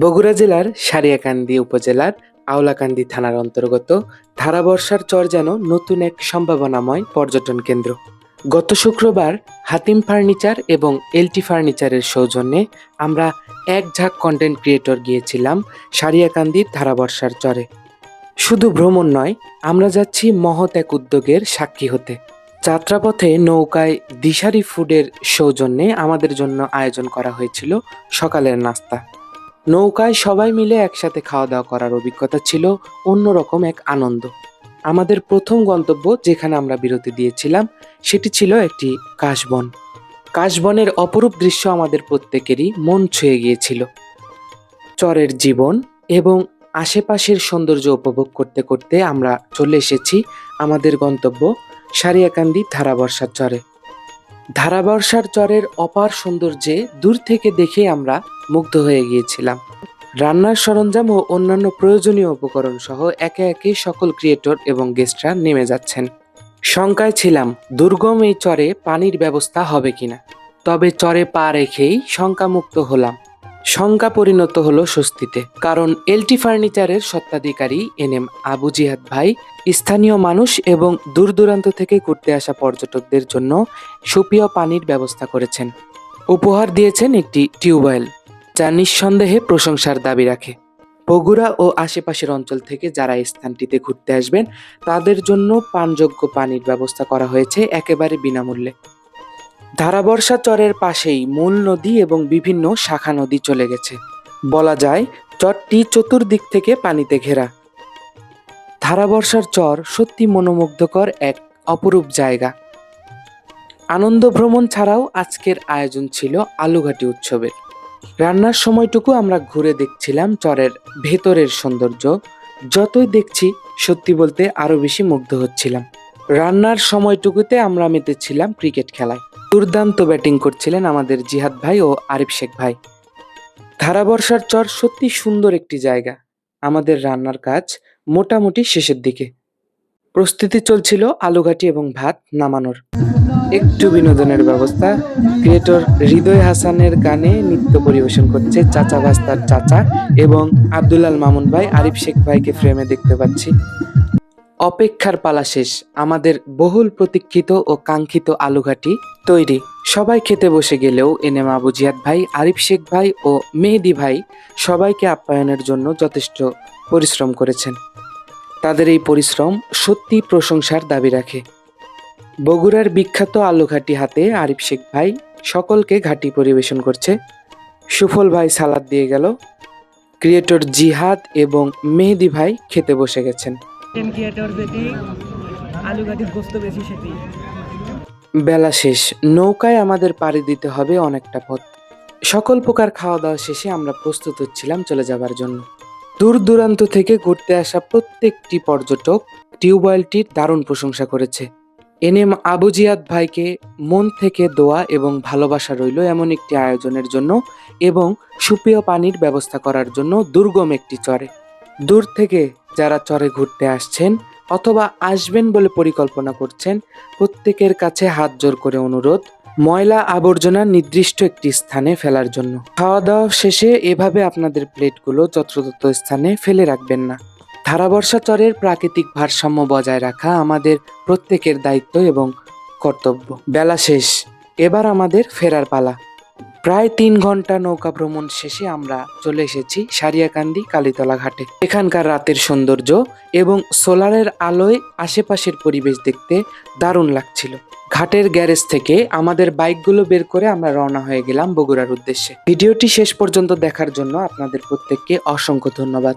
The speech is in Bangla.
বগুড়া জেলার সারিয়াকান্দি উপজেলার আওলাকান্দি থানার অন্তর্গত ধারাবর্ষার চর যেন নতুন এক সম্ভাবনাময় পর্যটন কেন্দ্র। গত শুক্রবার হাতিম ফার্নিচার এবং এলটি ফার্নিচারের সৌজন্যে আমরা এক ঝাঁক কন্টেন্ট ক্রিয়েটর গিয়েছিলাম সারিয়াকান্দির ধারাবর্ষার চরে। শুধু ভ্রমণ নয়, আমরা যাচ্ছি মহৎ এক উদ্যোগের সাক্ষী হতে। যাত্রাপথে নৌকায় দিশারি ফুডের সৌজন্যে আমাদের জন্য আয়োজন করা হয়েছিল সকালের নাস্তা। নৌকায় সবাই মিলে একসাথে খাওয়া দাওয়া করার অভিজ্ঞতা ছিল অন্যরকম এক আনন্দ। আমাদের প্রথম গন্তব্য যেখানে আমরা বিরতি দিয়েছিলাম, সেটি ছিল একটি কাশবন। কাশবনের অপরূপ দৃশ্য আমাদের প্রত্যেকেরই মন ছুঁয়ে গিয়েছিল। চরের জীবন এবং আশেপাশের সৌন্দর্য উপভোগ করতে করতে আমরা চলে এসেছি আমাদের গন্তব্য সারিয়াকান্দি ধারাবর্ষার চরে। ধারাবর্ষার চরের অপার সৌন্দর্যে দূর থেকে দেখে আমরা মুগ্ধ হয়ে গিয়েছিলাম। রান্নার সরঞ্জাম ও অন্যান্য প্রয়োজনীয় উপকরণ সহ একে একে সকল ক্রিয়েটর এবং গেস্টরা নেমে যাচ্ছেন। শঙ্কায় ছিলাম, দুর্গম এই চরে পানির ব্যবস্থা হবে কিনা। তবে চরে পা রেখেই শঙ্কামুক্ত হলাম। শঙ্কা পরিণত হলো স্বস্তিতে। কারণ এলটি ফার্নিচারের সত্ত্বাধিকারী এনএম আবু জিহাদ ভাই স্থানীয় মানুষ এবং দূর দূরান্ত থেকে ঘুরতে আসা পর্যটকদের জন্য সুপেয় পানির ব্যবস্থা করেছেন। উপহার দিয়েছেন একটি টিউবওয়েল, যা নিঃসন্দেহে প্রশংসার দাবি রাখে। বগুড়া ও আশেপাশের অঞ্চল থেকে যারা স্থানটিতে ঘুরতে আসবেন, তাদের জন্য পানযোগ্য পানির ব্যবস্থা করা হয়েছে একেবারে বিনামূল্যে। ধারাবর্ষা চরের পাশেই মূল নদী এবং বিভিন্ন শাখা নদী চলে গেছে। বলা যায়, চরটি চতুর্দিক থেকে পানিতে ঘেরা। ধারাবর্ষার চর সত্যি মনোমুগ্ধকর এক অপরূপ জায়গা। আনন্দ ভ্রমণ ছাড়াও আজকের আয়োজন ছিল আলুঘাটি উৎসবের। রান্নার সময়টুকু আমরা ঘুরে দেখছিলাম চরের ভেতরের সৌন্দর্য। যতই দেখছি, সত্যি বলতে আরও বেশি মুগ্ধ হচ্ছিলাম। রান্নার সময়টুকুতে আমরা মেতেছিলাম ক্রিকেট খেলায়। দুর্দান্ত ব্যাটিং করছিলেন আমাদের জিহাদ ভাই ও আরিফ শেখ ভাই। ধারাবর্ষার চর সত্যি সুন্দর একটি জায়গা। আমাদের রান্নার কাজ মোটামুটি শেষের দিকে। প্রস্তুতি চলছিল আলুঘাটি এবং ভাত নামানোর। একটু বিনোদনের ব্যবস্থা, ক্রিয়েটর হৃদয় হাসানের গানে নৃত্য পরিবেশন করছে চাচা বাস্তার চাচা এবং আব্দুল্লাল মামুন ভাই, আরিফ শেখ ভাইকে ফ্রেমে দেখতে পাচ্ছি। অপেক্ষার পালা শেষ। আমাদের বহুল প্রতীক্ষিত ও কাঙ্ক্ষিত আলুঘাটি তৈরি। সবাই খেতে বসে গেলেও এনেম আবু জিয়াদ ভাই, আরিফ শেখ ভাই ও মেহেদি ভাই সবাইকে আপ্যায়নের জন্য যথেষ্ট পরিশ্রম করেছেন। তাদের এই পরিশ্রম সত্যি প্রশংসার দাবি রাখে। বগুড়ার বিখ্যাত আলুঘাটি হাতে আরিফ শেখ ভাই সকলকে ঘাটি পরিবেশন করছে। সুফল ভাই সালাদ দিয়ে গেল। ক্রিয়েটর জিহাদ এবং মেহেদি ভাই খেতে বসে গেছেন। ক্রিয়েটর যেটি আলু গাঠির গোস্ত বেশি সেটি। বেলা শেষ, নৌকায় আমাদের পাড়ি দিতে হবে অনেকটা পথ। সকল প্রকার খাওয়া দাওয়া শেষে আমরা প্রস্তুত হচ্ছিলাম চলে যাবার জন্য। দূর দূরান্ত থেকে ঘুরতে আসা প্রত্যেকটি পর্যটক টিউবওয়েলটির দারুণ প্রশংসা করেছে। এনএম আবু জিয়াদ ভাইকে মন থেকে দোয়া এবং ভালোবাসা রইল এমন একটি আয়োজনের জন্য এবং সুপেয় পানির ব্যবস্থা করার জন্য দুর্গম একটি চরে। দূর থেকে যারা চরে ঘুরতে আসছেন অথবা আসবেন বলে পরিকল্পনা করছেন, প্রত্যেকের কাছে হাত জোর করে অনুরোধ, ময়লা আবর্জনা নির্দিষ্ট একটি স্থানে ফেলার জন্য। খাওয়া দাওয়া শেষে এভাবে আপনাদের প্লেটগুলো যত্রতত্র স্থানে ফেলে রাখবেন না। ধারাবর্ষা চরের প্রাকৃতিক ভারসাম্য বজায় রাখা আমাদের প্রত্যেকের দায়িত্ব এবং কর্তব্য। বেলা শেষ, এবার আমাদের ফেরার পালা। প্রায় তিন ঘণ্টা নৌকা ভ্রমণ শেষে আমরা চলে এসেছি সারিয়াকান্দি কালীতলা ঘাটে। এখানকার রাতের সৌন্দর্য এবং সোলারের আলোয় আশেপাশের পরিবেশ দেখতে দারুণ লাগছিল। ঘাটের গ্যারেজ থেকে আমাদের বাইকগুলো বের করে আমরা রওনা হয়ে গেলাম বগুড়ার উদ্দেশ্যে। ভিডিওটি শেষ পর্যন্ত দেখার জন্য আপনাদের প্রত্যেককে অসংখ্য ধন্যবাদ।